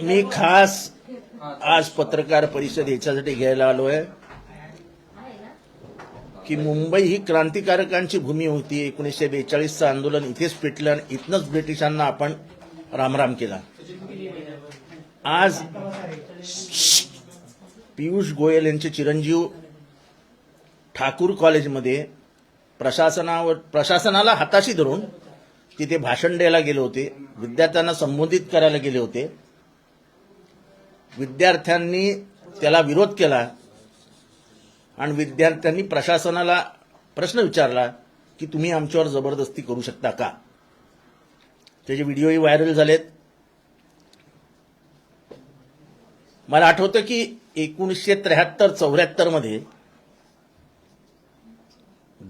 मी खास आज पत्रकार परिषद याच्यासाठी घ्यायला आलो आहे की मुंबई ही क्रांतिकारकांची भूमी होती. एकोणीसशे बेचाळीसचं आंदोलन इथेच पेटलं आणि इथनच ब्रिटिशांना आपण रामराम केला. आज पियुष गोयल यांचे चिरंजीव ठाकूर कॉलेजमध्ये प्रशासनावर प्रशासनाला हाताशी धरून तिथे भाषण द्यायला गेले होते. विद्यार्थ्यांना संबोधित करायला गेले होते. विद्यार्थ्यांनी त्याला विरोध केला आणि विद्यार्थ्यांनी प्रशासनाला प्रश्न विचारला की तुम्ही आमच्यावर जबरदस्ती करू शकता का? त्याचे व्हिडिओही व्हायरल झालेत. मला आठवतं की एकोणीसशे त्र्याहत्तर चौऱ्याहत्तरमध्ये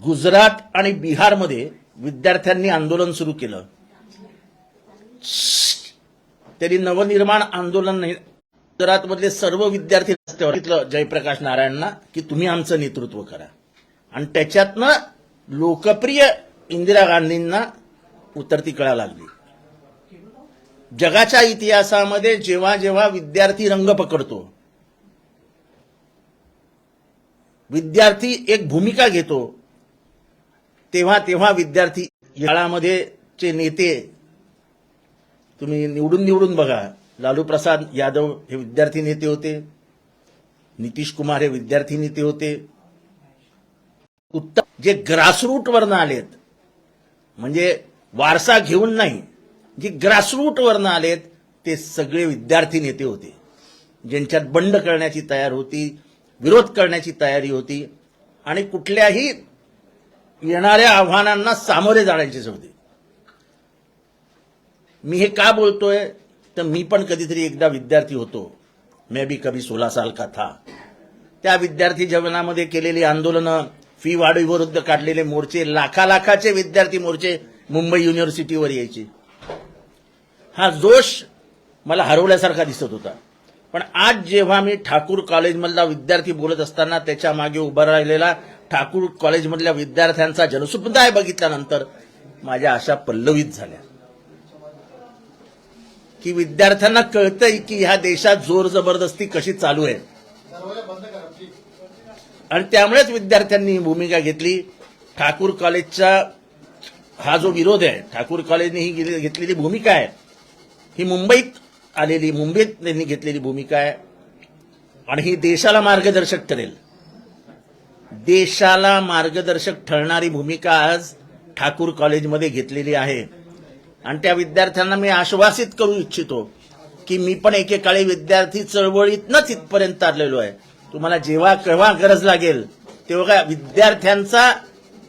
गुजरात आणि बिहारमध्ये विद्यार्थ्यांनी आंदोलन सुरू केलं. त्यांनी नवनिर्माण आंदोलन गुजरातमधले सर्व विद्यार्थी रस्त्यावर सांगितलं जयप्रकाश नारायणना की तुम्ही आमचं नेतृत्व करा. आणि त्याच्यातनं लोकप्रिय इंदिरा गांधींना उतरती कळा लागली. जगाच्या इतिहासामध्ये जेव्हा जेव्हा विद्यार्थी रंग पकडतो विद्यार्थी एक भूमिका घेतो तेव्हा तेव्हा विद्यार्थी काळामध्ये चे नेते तुम्ही निवडून निवडून बघा. लालू प्रसाद यादव हे विद्यार्थी नेते होते. नितीश कुमार हे विद्यार्थी नेते होते. उत्तम जे ग्रासरूट वरनं आलेत म्हणजे वारसा घेऊन नाही जे ग्रासरूट वरनं आलेत ते सगळे विद्यार्थी नेते होते. ज्यांच्यात बंड करण्याची तयार होती विरोध करण्याची तयारी होती आणि कुठल्याही येणाऱ्या आव्हानांना सामोरे जाण्याची होती मी हे का बोलतोय? तर मी पण कधीतरी एकदा विद्यार्थी होतो. मे बी कभी सोळा साल का था. त्या विद्यार्थी जीवनामध्ये केलेली आंदोलनं फी वाढीविरुद्ध काढलेले मोर्चे लाखा लाखाचे विद्यार्थी मोर्चे मुंबई युनिव्हर्सिटीवर यायचे. हा जोश मला हरवल्यासारखा दिसत होता. पण आज जेव्हा मी ठाकूर कॉलेजमधला विद्यार्थी बोलत असताना त्याच्यामागे उभा राहिलेला ठाकूर कॉलेजमधल्या विद्यार्थ्यांचा जनसमुदाय बघितल्यानंतर माझ्या आशा पल्लवित झाल्या. की विद्यार्थ्यांना कळतंय की ह्या देशात जोर जबरदस्ती कशी चालू आहे. आणि त्यामुळेच विद्यार्थ्यांनी ही भूमिका घेतली. ठाकूर कॉलेजचा हा जो विरोध आहे ठाकूर कॉलेजने ही घेतलेली भूमिका आहे. ही मुंबईत आलेली मुंबईत त्यांनी घेतलेली भूमिका आहे. आणि ही देशाला मार्गदर्शक ठरेल. देशाला मार्गदर्शक ठरणारी भूमिका आज ठाकूर कॉलेजमध्ये घेतलेली आहे. आणि त्या विद्यार्थ्यांना मी आश्वासित करू इच्छितो की मी पण एकेकाळी विद्यार्थी चळवळीतनंच इथपर्यंत आलेलो आहे. तुम्हाला जेव्हा केव्हा गरज लागेल तेव्हा विद्यार्थ्यांचा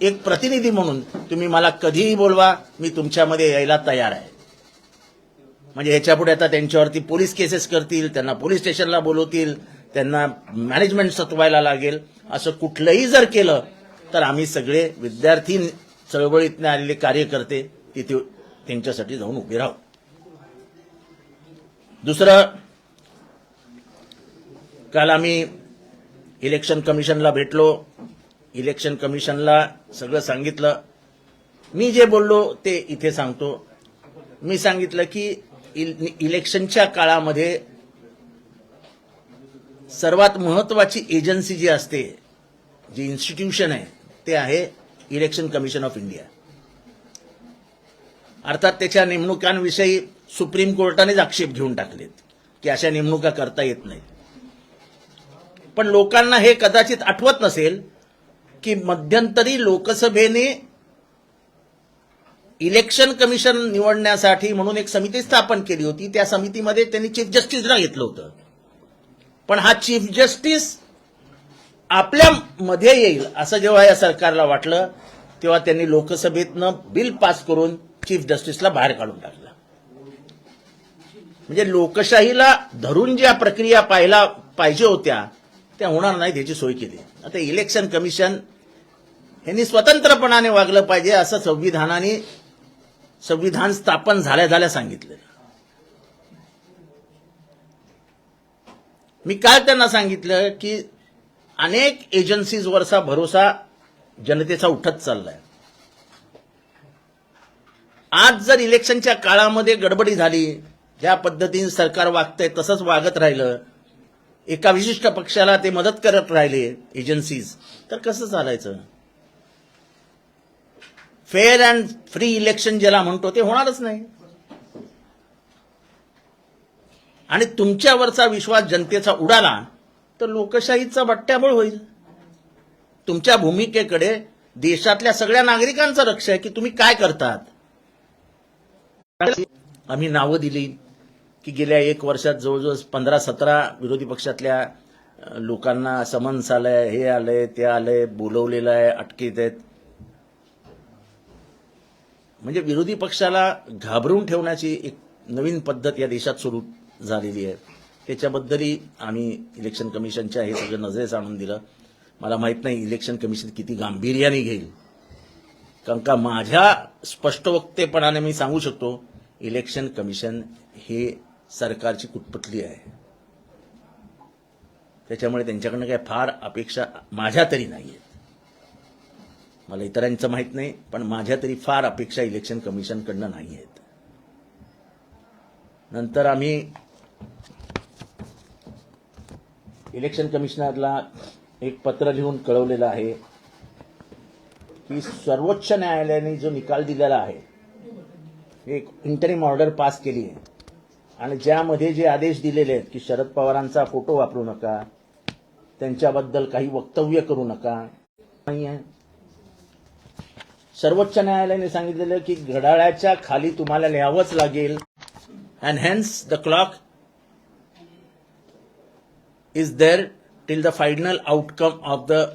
एक प्रतिनिधी म्हणून तुम्ही मला कधीही बोलवा मी तुमच्यामध्ये यायला तयार आहे. म्हणजे ह्याच्यापुढे आता त्यांच्यावरती पोलीस केसेस करतील त्यांना पोलीस स्टेशनला बोलवतील त्यांना मॅनेजमेंट सतवायला लागेल. असं कुठलंही जर केलं तर आम्ही सगळे विद्यार्थी चळवळीतने आलेले कार्यकर्ते तिथे त्यांच्यासाठी जाऊन उभे राहू. दुसरं काल आम्ही इलेक्शन कमिशनला भेटलो. इलेक्शन कमिशनला सगळं सांगितलं. मी जे बोललो ते इथे सांगतो. मी सांगितलं की इलेक्शनच्या काळामध्ये सर्वात महत्वाची एजन्सी जी असते जी इन्स्टिट्यूशन आहे ते आहे इलेक्शन कमिशन ऑफ इंडिया अर्थात त्याच्या नेमणुकांविषयी सुप्रीम कोर्टानेच आक्षेप घेऊन टाकलेत की अशा नेमणुका करता येत नाहीत. पण लोकांना हे कदाचित आठवत नसेल की मध्यंतरी लोकसभेने इलेक्शन कमिशन निवडण्यासाठी म्हणून एक समिती स्थापन केली होती त्या समितीमध्ये त्यांनी चीफ जस्टिसला घेतलं होतं. पण हा चीफ जस्टिस आपल्या मध्ये येईल असं जेव्हा या सरकारला वाटलं तेव्हा त्यांनी लोकसभेतनं बिल पास करून चीफ जस्टिसला बाहेर काढून टाकलं. म्हणजे लोकशाहीला धरून ज्या प्रक्रिया पाहायला पाहिजे होत्या त्या होणार नाहीत याची सोय केली. आता इलेक्शन कमिशन यांनी स्वतंत्रपणाने वागलं पाहिजे असं संविधानाने संविधान स्थापन झाल्या झाल्या सांगितलं मी काय त्यांना सांगितलं की अनेक एजन्सीजवरचा भरोसा जनतेचा उठत चाललाय. आज जर इलेक्शनच्या काळामध्ये गडबडी झाली ज्या पद्धतीने सरकार वागतंय तसंच वागत राहिलं एका विशिष्ट पक्षाला ते मदत करत राहिले एजन्सीज तर कसं चालायचं? फेअर अँड फ्री इलेक्शन ज्याला म्हणतो ते होणारच नाही. आणि तुमच्यावरचा विश्वास जनतेचा उडाला तर लोकशाहीचा बट्ट्याबळ होईल. तुमच्या भूमिकेकडे देशातल्या सगळ्या नागरिकांचं लक्ष आहे की तुम्ही काय करतात. आम्ही नावं दिली की गेल्या एक वर्षात जवळजवळ पंधरा सतरा विरोधी पक्षातल्या लोकांना समन्स आलंय हे आलंय ते आलंय बोलवलेलं आहे अटकेत आहेत. म्हणजे विरोधी पक्षाला घाबरून ठेवण्याची एक नवीन पद्धत या देशात सुरू झालेली आहे त्याच्याबद्दलही आम्ही इलेक्शन कमिशनच्या हे सगळं नजरेस आणून दिलं. मला माहीत नाही इलेक्शन कमिशन किती गांभीर्याने घेईल. कारण का माझ्या स्पष्ट वक्तेपणाने मी सांगू शकतो इलेक्शन कमिशन हे सरकारची कुटपटली आहे. त्याच्यामुळे त्यांच्याकडनं काही फार अपेक्षा माझ्या तरी नाही आहेत. मला इतरांचं माहीत नाही पण माझ्या तरी फार अपेक्षा इलेक्शन कमिशनकडनं नाही आहेत. नंतर आम्ही इलेक्शन कमिशनरला एक पत्र लिहून कळवलेलं आहे की सर्वोच्च न्यायालयाने जो निकाल दिलेला आहे एक इंटरिम ऑर्डर पास केली आहे. आणि ज्यामध्ये जे आदेश दिलेले आहेत की शरद पवारांचा फोटो वापरू नका त्यांच्याबद्दल काही वक्तव्य करू नका नाही आहे सर्वोच्च न्यायालयाने सांगितलेलं की घड्याळाच्या खाली तुम्हाला लिहावंच लागेल. And hence the clock is there till the final outcome of the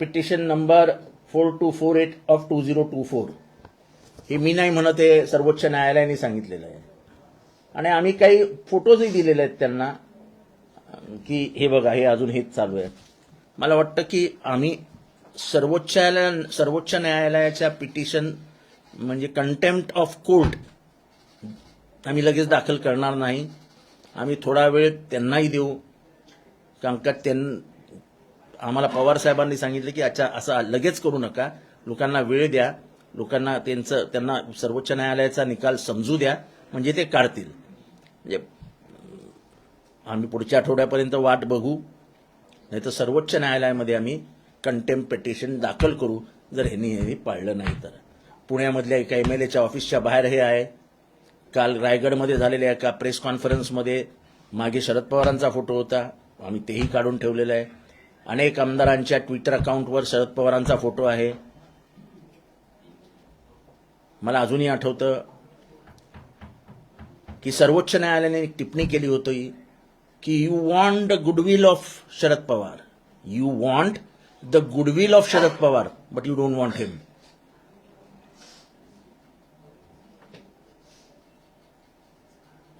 petition number four two four eight of two zero two four हे मी नाही म्हणत हे सर्वोच्च न्यायालयाने सांगितलेलं आहे. आणि आम्ही काही फोटोजही दिलेले आहेत त्यांना की हे बघा हे अजून हेच चालू आहे. मला वाटतं की आम्ही सर्वोच्च सर्वोच्च न्यायालयाच्या पिटिशन म्हणजे कंटेम्प्ट ऑफ कोर्ट आम्ही लगेच दाखल करणार नाही. आम्ही थोडा वेळ त्यांनाही देऊ. कारण का त्यां आम्हाला पवार साहेबांनी सांगितलं की अच्छा असं लगेच करू नका. लोकांना वेळ द्या. लोकांना त्यांचं त्यांना सर्वोच्च न्यायालयाचा निकाल समजू द्या. म्हणजे ते काढतील. म्हणजे आम्ही पुढच्या आठवड्यापर्यंत वाट बघू. नाही तर सर्वोच्च न्यायालयामध्ये आम्ही कंटेम पिटिशन दाखल करू. जर ह्यांनी ह्यांनी पाळलं नाही तर. पुण्यामधल्या एका एम एल एच्या ऑफिसच्या बाहेर हे आहे. काल रायगडमध्ये झालेल्या एका प्रेस कॉन्फरन्समध्ये मागे शरद पवारांचा फोटो होता. आम्ही तेही काढून ठेवलेलं आहे. अनेक आमदारांच्या ट्विटर अकाउंटवर शरद पवारांचा फोटो आहे. मला अजूनही आठवतं की सर्वोच्च न्यायालयाने एक टिप्पणी केली होती की you want the goodwill of Sharad Pawar. You want the goodwill of Sharad Pawar but you don't want him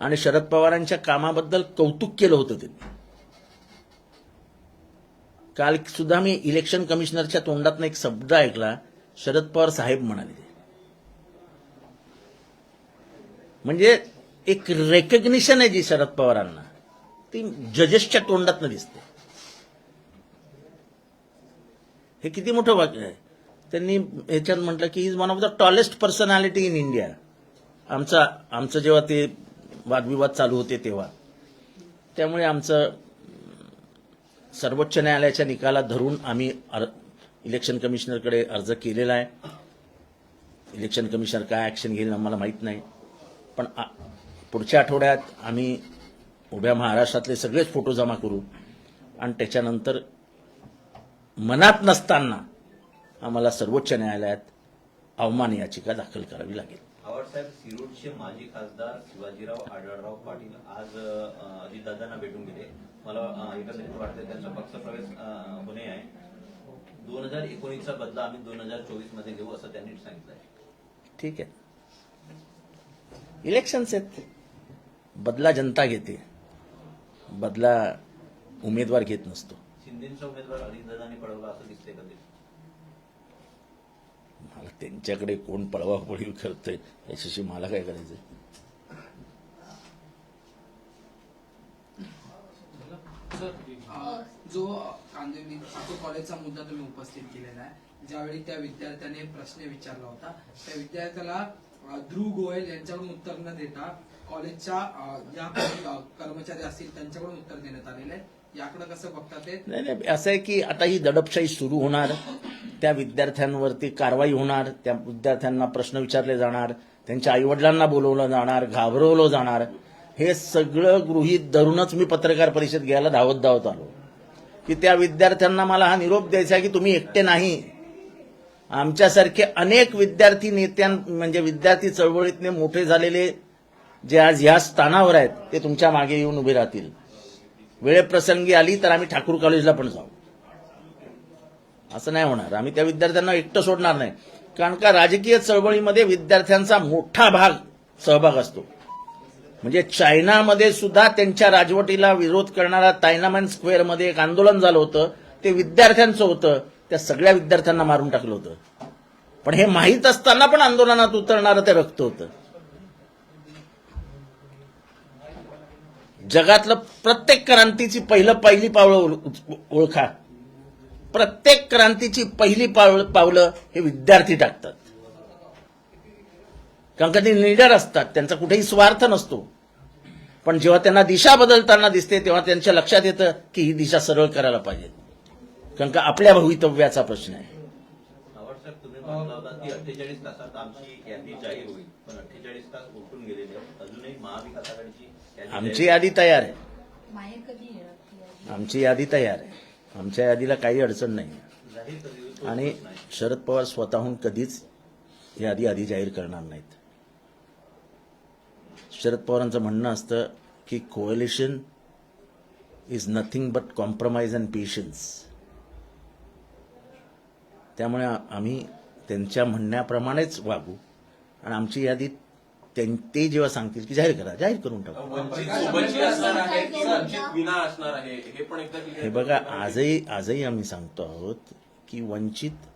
आणि शरद पवारांच्या कामाबद्दल कौतुक केलं होतं त्यांनी. काल सुद्धा मी इलेक्शन कमिशनरच्या तोंडातनं एक शब्द ऐकला शरद पवार साहेब म्हणाले म्हणजे एक रेकग्निशन आहे जी शरद पवारांना. ती जजेसच्या तोंडातनं दिसते. हे किती मोठं वाक्य आहे. त्यांनी ह्याच्यात म्हटलं की is one of the tallest personality in India आमचा आमचं जेव्हा ते वादविवाद चालू होते तेव्हा. त्यामुळे आमचं सर्वोच्च न्यायालयाच्या निकालात धरून आम्ही अर- इलेक्शन कमिशनरकडे अर्ज केलेला आहे. इलेक्शन कमिशनर काय ॲक्शन घेईल आम्हाला माहीत नाही. पण आ- पुढच्या आठवड्यात आम्ही उभ्या महाराष्ट्रातले सगळेच फोटो जमा करू. आणि त्याच्यानंतर मनात नसताना आम्हाला सर्वोच्च न्यायालयात अवमान याचिका दाखल करावी लागेल. साहेब सिरोडचे माजी खासदार शिवाजीराव आढळराव पाटील आज अजितदादांना भेटून गेले. मला एकंदरीत वाटतं त्यांचा पक्षप्रवेश होणे आहे. दोन हजार एकोणीसचा बदला आम्ही दोन हजार चोवीसमध्ये घेऊ असं त्यांनी सांगितलंय. ठीक आहे. इलेक्शन्स आहेत. बदला जनता घेते. बदला उमेदवार घेत नसतो. शिंदेचा उमेदवार अजितदादांनी पळवला असं दिसतंय कधी? त्यांच्याकडे कोण पळवापळी करतंय याच्याशी मला काय करायचं जो कांदिवली तो कॉलेजचा मुद्दा तुम्ही उपस्थित केलेला आहे ज्यावेळी त्या विद्यार्थ्याने प्रश्न विचारला होता त्या विद्यार्थ्याला ध्रुव गोयल यांच्याकडून उत्तर न देता कॉलेजच्या ज्या कर्मचारी असतील त्यांच्याकडून उत्तर देण्यात आलेलं आहे. याकडे कसं ते? नाही नाही असं आहे की आता ही दडपशाही सुरू होणार त्या विद्यार्थ्यांवरती कारवाई होणार त्या विद्यार्थ्यांना प्रश्न विचारले जाणार त्यांच्या आईवडिलांना बोलवलं जाणार घाबरवलं जाणार हे सगळं गृहीत धरूनच मी पत्रकार परिषद घ्यायला धावत धावत आलो. की त्या विद्यार्थ्यांना मला हा निरोप द्यायचा आहे की तुम्ही एकटे नाही. आमच्यासारखे अनेक विद्यार्थी नेत्यां म्हणजे विद्यार्थी चळवळीतने मोठे झालेले जे आज ह्या स्थानावर आहेत ते तुमच्या मागे येऊन उभे राहतील. वेळेप्रसंगी आली तर आम्ही ठाकूर कॉलेजला पण जाऊ. असं नाही होणार. आम्ही त्या विद्यार्थ्यांना एकटं सोडणार नाही. कारण का राजकीय चळवळीमध्ये विद्यार्थ्यांचा मोठा भाग सहभाग असतो. म्हणजे चायनामध्ये सुद्धा त्यांच्या राजवटीला विरोध करणारा तायनामॅन स्क्वेअरमध्ये एक आंदोलन झालं होतं. ते विद्यार्थ्यांचं होतं. त्या सगळ्या विद्यार्थ्यांना मारून टाकलं होतं. पण हे माहीत असताना पण आंदोलनात उतरणारं ते रक्त होतं. जगातलं प्रत्येक क्रांतीची पहिलं पहिली पावलं ओळखा. प्रत्येक क्रांतीची पहिली पावलं पावलं हे विद्यार्थी टाकतात. कारण का ते निडर असतात त्यांचा कुठेही स्वार्थ नसतो. पण जेव्हा त्यांना दिशा बदलताना दिसते तेव्हा त्यांच्या लक्षात येतं की ही दिशा सरळ करायला पाहिजे. कारण का आपल्या भवितव्याचा प्रश्न आहे. होता की अठ्ठेचाळीस तासात आमची यादी जाहीर होईल. पण अठ्ठेचाळीस तास उलटून गेलेले आहेत. अजूनही महाविकास आघाडीची यादी आमची जाहीर- यादी तयार आहे. माहेर कधी येणार? ती यादी? आमची यादी तयार आहे. आमच्या यादीला काही अडचण नाही. जाहीर कधी होईल तो आणि. शरद पवार स्वतःहून कधीच यादी आधी जाहीर करणार नाहीत. शरद पवारांचं म्हणणं असतं की coalition is nothing but compromise and patience त्यामुळे आ- आम्ही त्यांच्या म्हणण्याप्रमाणेच वागू. आणि आमची यादी ते जेव्हा सांगतील की जाहीर करा जाहीर करून टाकू. हे हे बघा आजही आजही आम्ही सांगतो आहोत की वंचित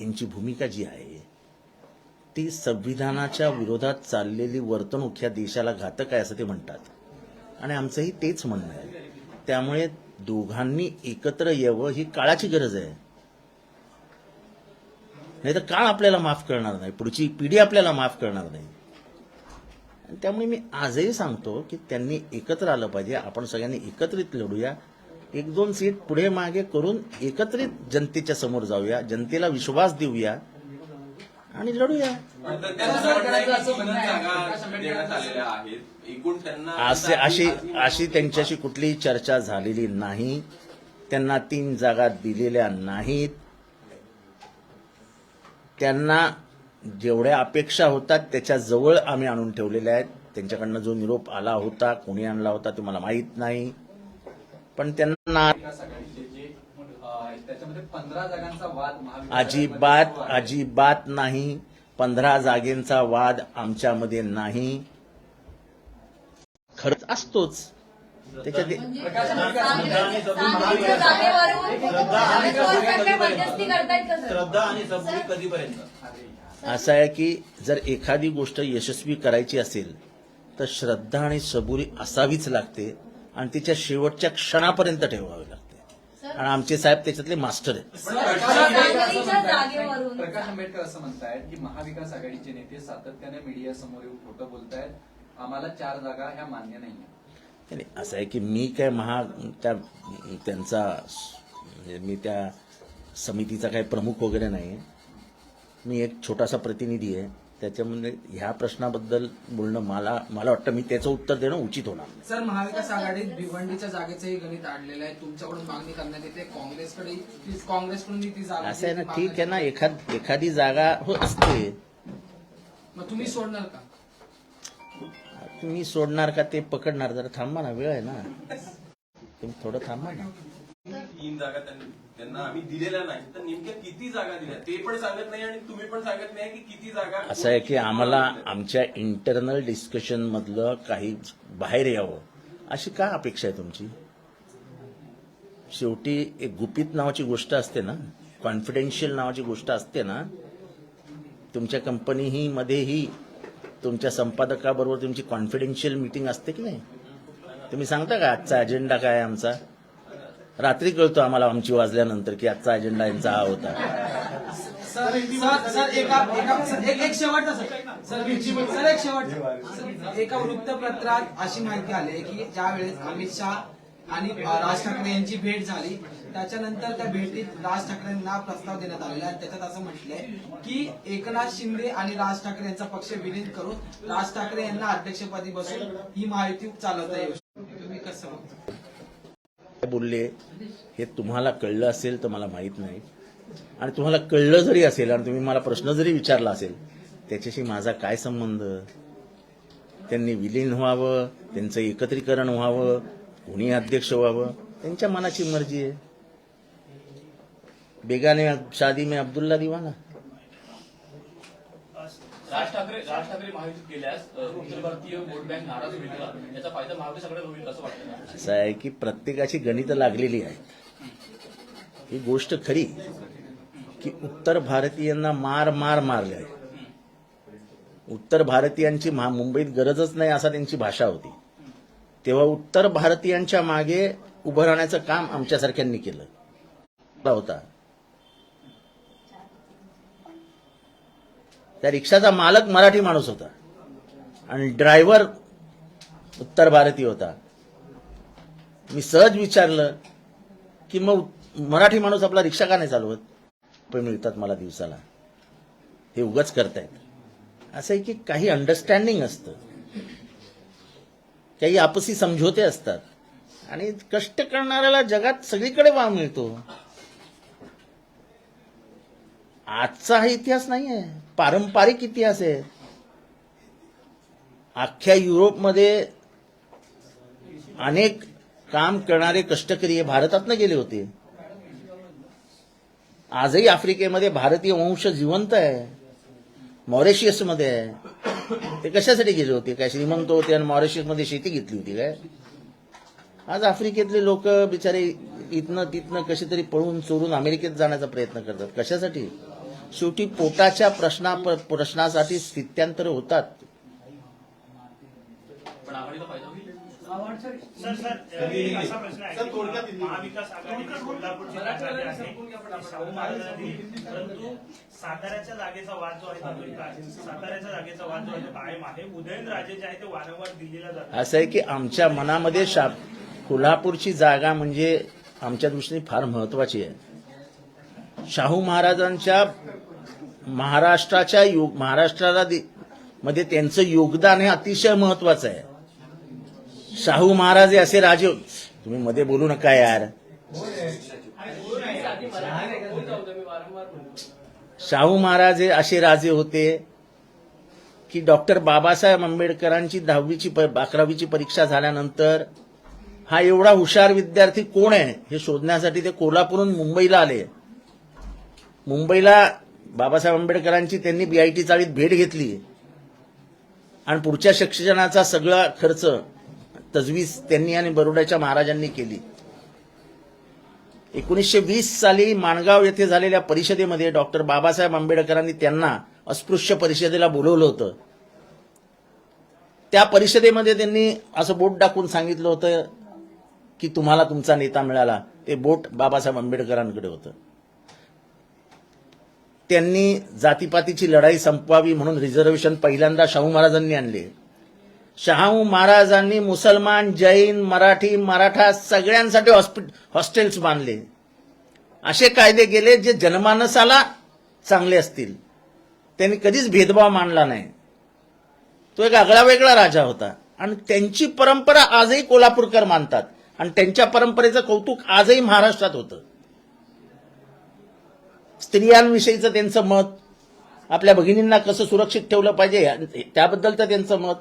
यांची भूमिका जी आहे ती संविधानाच्या विरोधात चाललेली वर्तणूक ह्या देशाला घातक आहे असं ते म्हणतात. आणि आमचंही तेच म्हणणं आहे. त्यामुळे दोघांनी एकत्र यावं ही काळाची गरज आहे. नाही तर काळ आपल्याला माफ करणार नाही. पुढची पिढी आपल्याला माफ करणार नाही. त्यामुळे मी आजही सांगतो की त्यांनी एकत्र आलं पाहिजे. आपण सगळ्यांनी एकत्रित लढूया. एक दोन सीट पुढे मागे करून एकत्रित जनतेच्या समोर जाऊया. जनतेला विश्वास देऊया. आणि लढूया. असे अशी अशी त्यांच्याशी कुठलीही चर्चा झालेली नाही. त्यांना तीन जागा दिलेल्या नाहीत. त्यांना जेवढ्या अपेक्षा होतात त्याच्याजवळ आम्ही आणून ठेवलेल्या आहेत. त्यांच्याकडनं जो निरोप आला होता कोणी आणला होता ते मला माहीत नाही. पण त्यांना अजिबात अजिबात नाही. पंधरा जागेंचा वाद आमच्यामध्ये नाही. खरंच असतोच. असं आहे की जर एखादी गोष्ट यशस्वी करायची असेल तर श्रद्धा आणि सबुरी असावीच लागते आणि तिच्या शेवटच्या क्षणापर्यंत ठेवावी लागते. आणि आमचे साहेब त्याच्यातले मास्टर आहेत. प्रकाश आंबेडकर असं सांगलीच्या म्हणतायत- जागेवरून. प्रकाश आंबेडकर असं म्हणतायत की महाविकास आघाडीचे नेते सातत्याने मीडिया समोर येऊन खोटं बोलतायत. आम्हाला चार जागा ह्या मान्य नाही नाही, असं आहे की मी काय महा त्या त्यांचा म्हणजे मी त्या समितीचा काही प्रमुख वगैरे नाही मी एक छोटासा प्रतिनिधी आहे. त्याच्यामध्ये ह्या प्रश्नाबद्दल बोलणं मला मला वाटतं मी त्याचं उत्तर देणं उचित होणार सर महाविकास आघाडीत भिवंडीच्या जागेचंही गणित आणलेलं आहे. तुमच्याकडून मागणी करण्यात येते. काँग्रेसकडे काँग्रेसकडून ती जागा असं आहे ना ठीक आहे ना. एखादी जागा हो असते. मग तुम्ही सोडणार का? तुम्ही सोडणार का ते पकडणार? जरा थांबा ना वेळ आहे ना. तुम्ही थोडं थांबा ना. तीन जागा त्यांनी- आम्ही दिलेल्या नाही. तर नेमक्या किती जागा दिल्या? ते पण सांगत नाही आणि तुम्ही पण सांगत नाही की किती जागा असं आहे की आम्हाला आमच्या इंटरनल डिस्कशन मधलं काही बाहेर यावं. अशी का अपेक्षा आहे तुमची? शेवटी एक गुपित नावाची गोष्ट असते ना? कॉन्फिडेन्शियल नावाची गोष्ट असते ना? तुमच्या कंपनीही मध्येही तुमच्या संपादकाबरोबर तुमची कॉन्फिडेन्शियल मीटिंग असते की नाही? तुम्ही सांगता का आजचा अजेंडा काय आहे आमचा? रात्री कळतो आम्हाला आमची वाजल्यानंतर की आजचा अजेंडा यांचा हा होता. सर एक सर. एक शेवट एका वृत्तपत्रात अशी माहिती आली की ज्या वेळेस अमित शहा आणि राज ठाकरे यांची भेट झाली. त्याच्यानंतर त्या भेटीत राज ठाकरेंना प्रस्ताव देण्यात आलेला आहे. त्याच्यात असं म्हटलंय की एकनाथ शिंदे आणि राज ठाकरे यांचा पक्ष विलीन करून राज ठाकरे यांना अध्यक्षपदी बसून ही माहिती चालवता येऊ शकते. तुम्ही कसं बोलले? हे तुम्हाला कळलं असेल तर मला माहीत नाही. आणि तुम्हाला कळलं जरी असेल आणि तुम्ही मला प्रश्न जरी विचारला असेल त्याच्याशी माझा काय संबंध? त्यांनी विलीन व्हावं त्यांचं एकत्रीकरण व्हावं कोणी अध्यक्ष व्हावं. त्यांच्या मनाची मर्जी आहे. बेगाने शादी में अब्दुल्ला दिवाना. राज ठाकरे राज ठाकरे महायुतीत गेल्यास अ, उत्तर भारतीय वोट बँक नाराज होईल का? याचा फायदा होईल असं वाटतं? असं आहे की प्रत्येकाची गणितं लागलेली आहेत. ही गोष्ट खरी की उत्तर भारतीयांना मार मार मारले. आहे उत्तर भारतीयांची मुंबईत गरजच नाही असा त्यांची भाषा होती. तेव्हा उत्तर भारतीयांच्या मागे उभं राहण्याचं काम आमच्यासारख्यांनी केलं. होता. त्या रिक्षाचा मालक मराठी माणूस होता. आणि ड्रायव्हर उत्तर भारतीय होता. मी सहज विचारलं की मग मराठी माणूस आपला रिक्षा का नाही चालवत? पण मिळतात मला दिवसाला. हे उगाच करतायत. असं आहे की काही अंडरस्टँडिंग असतं. काही आपसी समझोते असतात. आणि कष्ट करणाऱ्याला जगात सगळीकडे वाव मिळतो. आजचा हा इतिहास नाही आहे पारंपरिक इतिहास आहे. अख्ख्या युरोपमध्ये अनेक काम करणारे कष्टकरी हे भारतातनं गेले होते. आजही आफ्रिकेमध्ये भारतीय वंश जिवंत आहे. मॉरिशियसमध्ये आहे. ते कशासाठी गेले होते? काय श्रीमंत होते आणि मॉरिशियसमध्ये शेती घेतली होती काय? आज आफ्रिकेतले लोक बिचारे इथनं तिथनं कसे तरी पळून चोरून अमेरिकेत जाण्याचा प्रयत्न करतात. कशासाठी? शेवटी पोटाच्या प्रश्ना प्रश्नासाठी स्थित्यांतर होतात. पण आघाडीला फायदा होईल सर सर एक असा प्रश्न आहे की महाविकास आघाडीची कोल्हापूरची जागा जी आहे ती शाहू महाराजांनी परंतु साताऱ्याच्या जागेचा वाद जो आहे तो साताऱ्याच्या जागेचा वाद जो आहे तो कायम आहे. उदयनराजे जे आहे ते वारंवार दिल्लीला जातात. असं आहे की आमच्या मनामध्ये शा कोल्हापूरची जागा म्हणजे आमच्या दृष्टीने फार महत्वाची आहे. शाहू महाराजांच्या महाराष्ट्राच्या योग महाराष्ट्राला दे- मध्ये त्यांचं योगदान हे अतिशय महत्वाचं आहे. शाहू महाराज हे असे राजे होते. तुम्ही मध्ये बोलू नका यार. शाहू महाराज हे असे राजे होते की डॉक्टर बाबासाहेब आंबेडकरांची दहावीची अकरावीची परीक्षा झाल्यानंतर हा एवढा हुशार विद्यार्थी कोण आहे हे शोधण्यासाठी ते कोल्हापूरहून मुंबईला आले. मुंबईला बाबासाहेब आंबेडकरांची त्यांनी बीआयटी चाळीत भेट घेतली. आणि पुढच्या शिक्षणाचा सगळा खर्च तजवीज त्यांनी आणि बरोड्याच्या महाराजांनी केली. एकोणीसशे वीस साली माणगाव येथे झालेल्या परिषदेमध्ये डॉक्टर बाबासाहेब आंबेडकरांनी त्यांना अस्पृश्य परिषदेला बोलवलं होतं. त्या परिषदेमध्ये त्यांनी असं बोट दाखवून सांगितलं होतं की तुम्हाला तुमचा नेता मिळाला. ते बोट बाबासाहेब आंबेडकरांकडे होतं. त्यांनी जातीपातीची लढाई संपवावी म्हणून रिझर्वेशन पहिल्यांदा शाहू महाराजांनी आणले. शहाऊ महाराजांनी मुसलमान जैन मराठी मराठा सगळ्यांसाठी हॉस्पिट हॉस्टेल्स बांधले. असे कायदे गेले जे जनमानसाला चांगले असतील. त्यांनी कधीच भेदभाव मानला नाही. तो एक आगळा वेगळा राजा होता. आणि त्यांची परंपरा आजही कोल्हापूरकर मानतात. आणि त्यांच्या परंपरेचं कौतुक आजही महाराष्ट्रात होतं. स्त्रियांविषयीचं त्यांचं मत आपल्या भगिनींना कसं सुरक्षित ठेवलं पाहिजे त्याबद्दलचं त्यांचं मत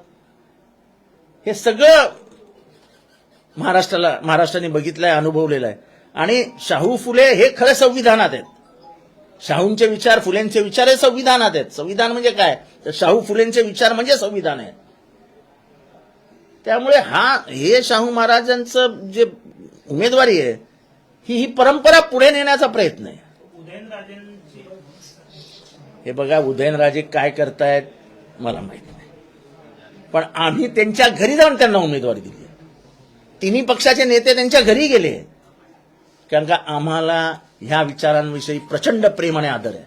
हे सगळं महाराष्ट्राला महाराष्ट्राने बघितलंय अनुभवलेलं आहे आणि शाहू फुले हे खरं संविधानात आहेत. शाहूंचे विचार फुलेंचे विचार हे संविधानात आहेत. संविधान म्हणजे काय? तर शाहू फुलेंचे विचार म्हणजे संविधान आहे. त्यामुळे हा हे शाहू महाराजांचं जे उमेदवारी आहे ही ही परंपरा पुढे नेण्याचा प्रयत्न आहे. हे बघा उदयनराजे काय करतायत मला माहीत पण आम्ही त्यांच्या घरी जाऊन त्यांना उमेदवारी दिली तिन्ही पक्षाचे नेते त्यांच्या घरी गेले कारण का आम्हाला ह्या विचारांविषयी प्रचंड प्रेम आणि आदर आहे.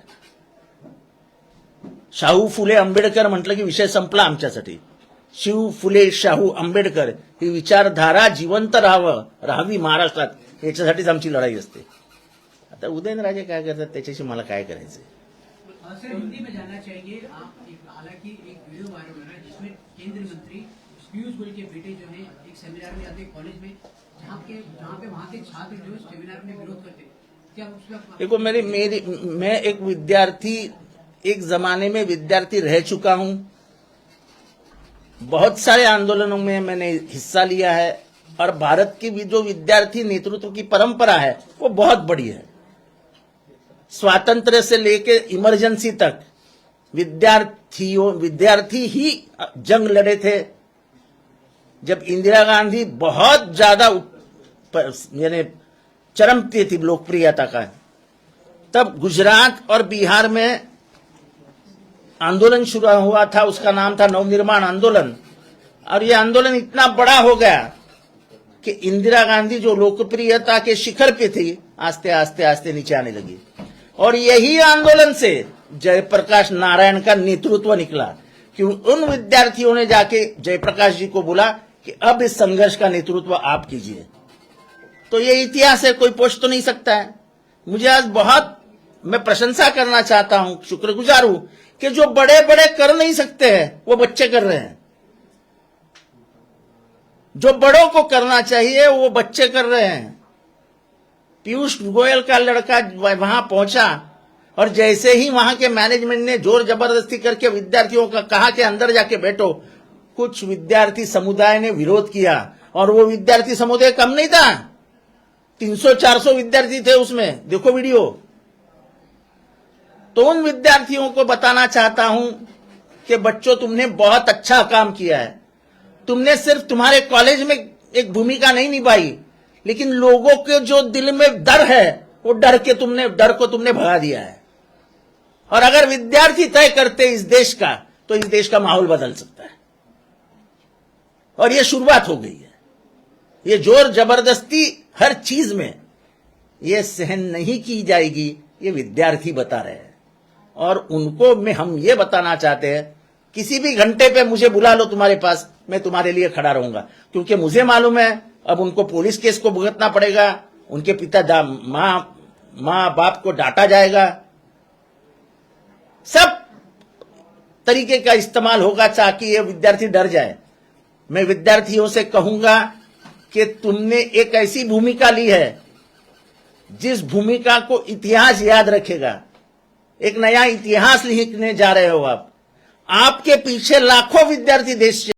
शाहू फुले आंबेडकर म्हटलं की विषय संपला आमच्यासाठी. शिव फुले शाहू आंबेडकर ही विचारधारा जिवंत राहावं राहावी महाराष्ट्रात याच्यासाठीच आमची लढाई असते. आता उदयनराजे काय करतात? त्याच्याशी मला काय करायचंय? सर, हिंदी में जानना चाहेंगे, आप हालाँकि एक वीडियो वायरल हो रहा है, जिसमें केंद्रीय मंत्री पीयूष गोयल के बेटे जो है, एक सेमिनार में आते कॉलेज में, जहाँ के, जहाँ पे वहाँ के छात्र जो है सेमिनार में विरोध करते हैं। देखो, मेरी मेरी, मैं एक विद्यार्थी, एक जमाने में विद्यार्थी रह चुका हूँ बहुत सारे आंदोलनों में मैंने हिस्सा लिया है, और भारत की भी जो विद्यार्थी नेतृत्व की परंपरा है, वो बहुत बड़ी है स्वातंत्र से लेके इमरजेंसी तक विद्यार्थियों, विद्यार्थी ही जंग लड़े थे। जब इंदिरा गांधी बहुत ज़्यादा यानी चरम थी लोकप्रियता का, तब गुजरात और बिहार में आंदोलन शुरू हुआ था, उसका नाम था नवनिर्माण आंदोलन। और ये आंदोलन इतना बड़ा हो गया कि इंदिरा गांधी जो लोकप्रियता के शिखर पे थी आस्ते आस्ते आस्ते नीचे आने लगी। और यही आंदोलन से जयप्रकाश नारायण का नेतृत्व निकला कि उन विद्यार्थियों ने जाके जयप्रकाश जी को बोला कि अब इस संघर्ष का नेतृत्व आप कीजिए। तो ये इतिहास है, कोई पोष तो नहीं सकता है। मुझे आज बहुत, मैं प्रशंसा करना चाहता हूँ, शुक्रगुजार हूँ कि जो बड़े बड़े कर नहीं सकते हैं, वो बच्चे कर रहे हैं। जो बड़ों को करना चाहिए, वो बच्चे कर रहे हैं। पीयूष गोयल का लड़का वहाँ पहुँचा और जैसे ही वहाँ के मैनेजमेंट ने ज़ोर ज़बरदस्ती करके विद्यार्थियों का कहा कि अंदर जाके बैठो, कुछ विद्यार्थी समुदाय ने विरोध किया और वो विद्यार्थी समुदाय कम नहीं था। 300-400 विद्यार्थी थे उसमें। देखो वीडियो। तो उन विद्यार्थियों को बताना चाहता हूँ कि बच्चों, तुमने बहुत अच्छा काम किया है। तुमने सिर्फ़ तुम्हारे कॉलेज में एक भूमिका नहीं निभाई। लेकिन लोगों के जो दिल में डर है, वो डर के तुमने, डर को तुमने भगा दिया है। और अगर विद्यार्थी तय करते इस देश का तो इस देश का माहौल बदल सकता है। और ये शुरुआत हो गई है। ये ज़ोर ज़बरदस्ती हर चीज़ में ये सहन नहीं की जाएगी, ये विद्यार्थी बता रहे हैं। और उनको में हम ये बताना चाहते हैं, किसी भी घंटे पे मुझे बुला लो तुम्हारे पास, मैं तुम्हारे लिए खड़ा रहूँगा। क्योंकि मुझे मालूम है अब उनको पुलिस केस को भुगतना पड़ेगा, उनके पिता माँ माँ बाप को डांटा जाएगा। सब तरीके का इस्तेमाल होगा ताकि ये विद्यार्थी डर जाए। मैं विद्यार्थियों से कहूँगा कि तुमने एक ऐसी भूमिका ली है, जिस भूमिका को इतिहास याद रखेगा। एक नया इतिहास लिखने जा रहे हो आप। आपके पीछे लाखों विद्यार्थी देश से